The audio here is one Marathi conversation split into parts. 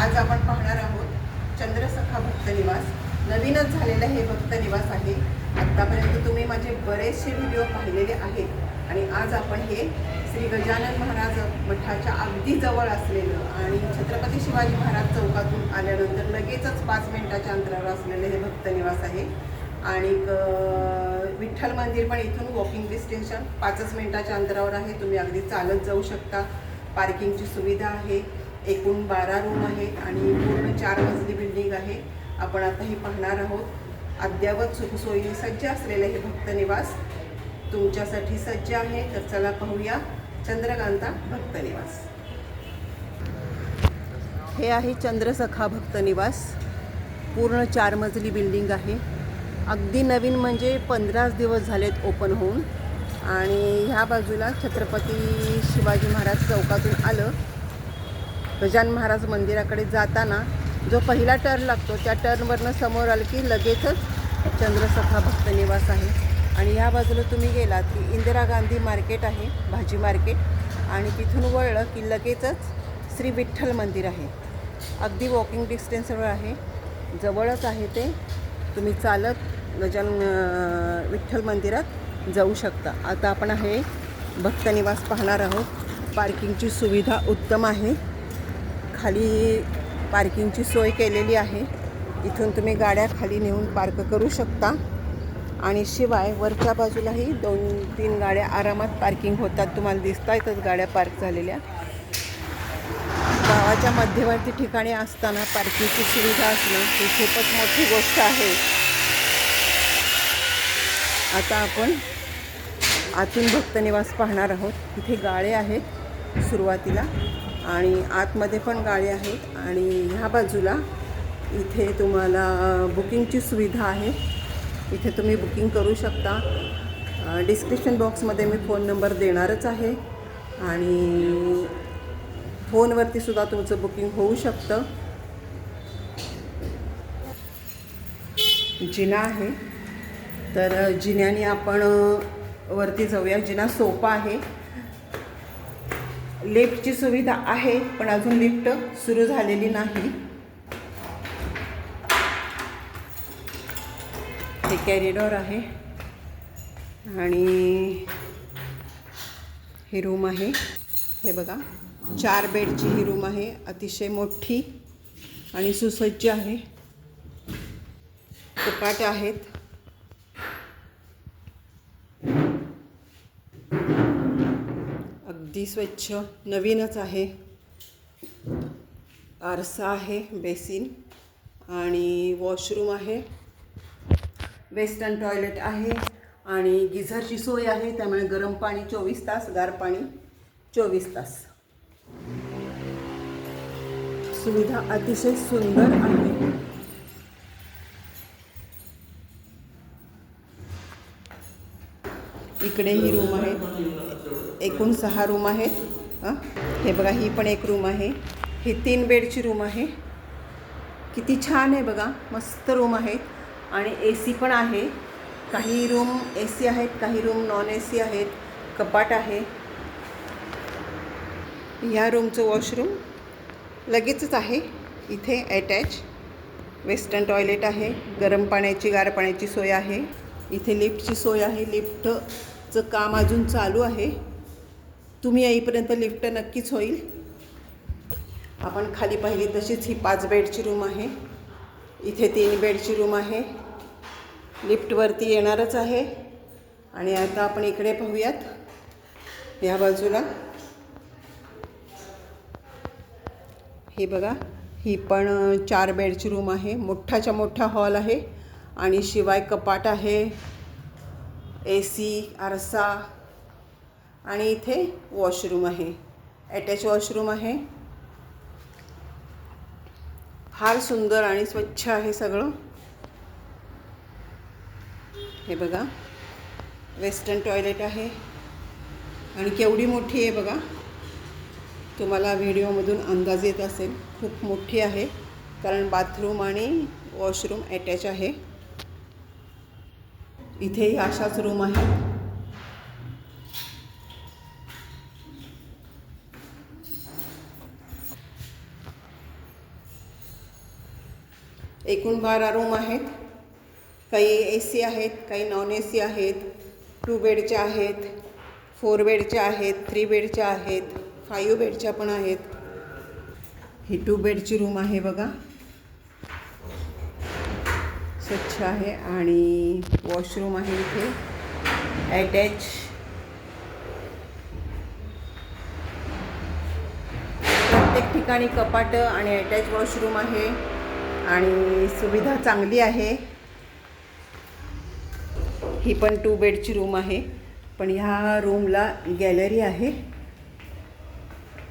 आज आपण पाहणार आहोत चंद्रसखा भक्त निवास. नवीनच झालेलं हे भक्त निवास आहे. आत्तापर्यंत तुम्ही माझे बरेचसे व्हिडिओ पाहिलेले आहेत. आणि आज आपण हे श्री गजानन महाराज मठाच्या अगदी जवळ असलेलं आणि छत्रपती शिवाजी महाराज चौकातून आल्यानंतर लगेचच पाच मिनिटाच्या अंतरावर असलेलं हे भक्त निवास आहे. आणि विठ्ठल मंदिर पण इथून वॉकिंग डिस्टेन्शन पाचच मिनिटाच्या अंतरावर आहे. तुम्ही अगदी चालत जाऊ शकता. पार्किंगची सुविधा आहे. एकूण बारा रूम आहे आणि पूर्ण चार मजली बिल्डिंग आहे. आपण आता हे पाहणार आहोत. अद्ययावत सुखसोयी सज्ज असलेले हे भक्त निवास तुमच्यासाठी सज्ज आहे. तर चला पाहूया चंद्रकांता भक्त निवास. हे आहे चंद्रसखा भक्त निवास. पूर्ण चार मजली बिल्डिंग आहे. अगदी नवीन म्हणजे पंधराच दिवस झालेत ओपन होऊन. आणि ह्या बाजूला छत्रपती शिवाजी महाराज चौकातून आलं. गजान महाराज मंदिराकडे जाताना जो पहिला टर्न लागतो त्या टर्नवरनं समोर आलं की लगेचच चंद्रसखा भक्त निवास आहे. आणि ह्या बाजूला तुम्ही गेलात की इंदिरा गांधी मार्केट आहे भाजी मार्केट. आणि तिथून वळलं की लगेचच श्री विठ्ठल मंदिर आहे. अगदी वॉकिंग डिस्टन्सवर आहे. जवळच आहे ते. तुम्ही चालत गजान विठ्ठल मंदिरात जाऊ शकता. आता आपण हे भक्त निवास पाहणार आहोत. पार्किंगची सुविधा उत्तम आहे. खाली पार्किंगची सोय केलेली आहे. इथून तुम्ही गाड्या खाली नेऊन पार्क करू शकता. आणि शिवाय वरच्या बाजूलाही दोन तीन गाड्या आरामात पार्किंग होतात. तुम्हाला दिसता आहेतच गाड्या पार्क झालेल्या. गावाच्या मध्यवर्ती ठिकाणी असताना पार्किंगची सुविधा असणं ही खूपच मोठी गोष्ट आहे. आता आपण आतून भक्त निवास पाहणार आहोत. इथे गाळे आहेत सुरुवातीला. आणि आतमध्ये पण गाडी आहेत आणि ह्या बाजूला इथे तुम्हाला बुकिंगची सुविधा आहे. इथे तुम्ही बुकिंग करू शकता. डिस्क्रिप्शन बॉक्समध्ये मी फोन नंबर देणारच आहे. आणि फोनवरती सुद्धा तुमचं बुकिंग होऊ शकतं. जिना आहे. तर जिन्याने आपण वरती जाऊया. जिना सोपा आहे. लिफ्टची सुविधा आहे पण अजून लिफ्ट सुरू झालेली नाही. हे कॅरिडॉर आहे. आणि ही रूम आहे. हे बघा चार बेडची ही रूम आहे अतिशय मोठी आणि सुसज्ज आहे. कपाट आहेत. अगदी स्वच्छ नवीनच आहे. आरसा आहे बेसिन. आणि वॉशरूम आहे. वेस्टर्न टॉयलेट आहे. आणि गिझरची सोय आहे. त्यामुळे गरम पाणी चोवीस तास गार पाणी चोवीस तास. सुविधा अतिशय सुंदर आहे. इकडे ही रूम आहे. एकूण सहा रूम आहेत. हे? बघा ही पण एक रूम आहे. ही तीन बेडची रूम आहे. किती छान आहे बघा मस्त रूम आहेत. आणि ए सी पण आहे. काही रूम ए सी आहेत काही रूम नॉन ए सी आहेत. कपाट आहे. ह्या रूमचं वॉशरूम लगेचच आहे. इथे अटॅच. वेस्टर्न टॉयलेट आहे. गरम पाण्याची गार पाण्याची सोय आहे. इथे लिफ्टची सोय आहे. लिफ्टचं काम अजून चालू आहे. तुम्ही येईपर्यंत लिफ्ट नक्कीच होईल. आपण खाली पाहिली तशीच ही पाच बेडची रूम आहे. इथे तीन बेडची रूम आहे. लिफ्टवरती येणारच आहे. आणि आता आपण इकडे पाहूयात. या बाजूला. हे बघा ही पण चार बेडची रूम आहे. मोठाच्या मोठा हॉल आहे. आणि शिवाय कपाट आहे. ए सी आरसा आणि इथे वॉशरूम आहे. अटॅच वॉशरूम आहे. फार सुंदर आणि स्वच्छ आहे सगळं. हे बघा. वेस्टर्न टॉयलेट आहे. आणि केवढी मोठी आहे बघा. तुम्हाला व्हिडिओमधून अंदाज येत असेल. खूप मोठी आहे. कारण बाथरूम आणि वॉशरूम अटॅच आहे. इथेही अशाच रूम आहेत. एकूण बारा रूम आहेत. काही ए सी आहेत काही नॉन ए सी आहेत. टू बेडच्या आहेत फोर बेडच्या आहेत थ्री बेडच्या आहेत फाईव्ह बेडच्या पण आहेत. ही टू बेडची रूम आहे बघा. स्वच्छ आहे आणि वॉशरूम आहे इथे. ॲटॅच प्रत्येक ठिकाणी कपाटं आणि अटॅच वॉशरूम आहे. आणि सुविधा चांगली आहे. ही पण टू बेडची रूम आहे. पण ह्या रूमला गॅलरी आहे.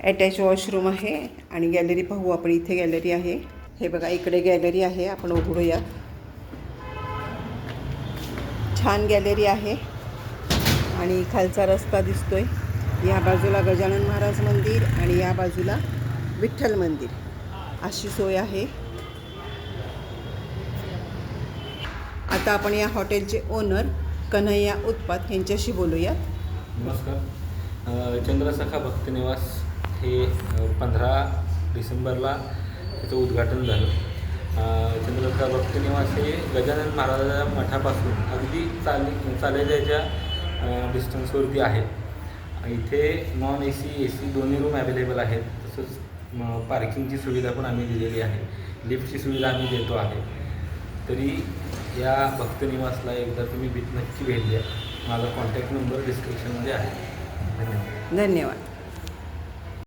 अटॅच वॉशरूम आहे आणि गॅलरी पाहू आपण इथे गॅलरी आहे. हे बघा इकडे गॅलरी आहे. आपण उघडूया. छान गॅलरी आहे. आणि खालचा रस्ता दिसतोय. या बाजूला गजानन महाराज मंदिर आणि या बाजूला विठ्ठल मंदिर. अशी सोय आहे. आता आपण या हॉटेलचे ओनर कन्हैया उत्पात यांच्याशी बोलूया नमस्कार. चंद्रसखा भक्तनिवास हे पंधरा डिसेंबरला त्याचं उद्घाटन झालं. अ, चंद्रसखा भक्तनिवास हे गजानन महाराजाच्या मठापासून अगदी चाली चालेल्याच्या डिस्टन्सवरती आहे. इथे non A C A C दोन्ही रूम अवेलेबल आहेत. तसंच म, पार्किंगची सुविधा पण आम्ही दिलेली आहे. लिफ्टची सुविधा आम्ही देतो आहे. तरी या भक्तनिवासला एकदा तुम्ही भेट नक्की भेट द्या. माझा कॉन्टॅक्ट नंबर डिस्क्रिप्शनमध्ये आहे. धन्यवाद. धन्यवाद.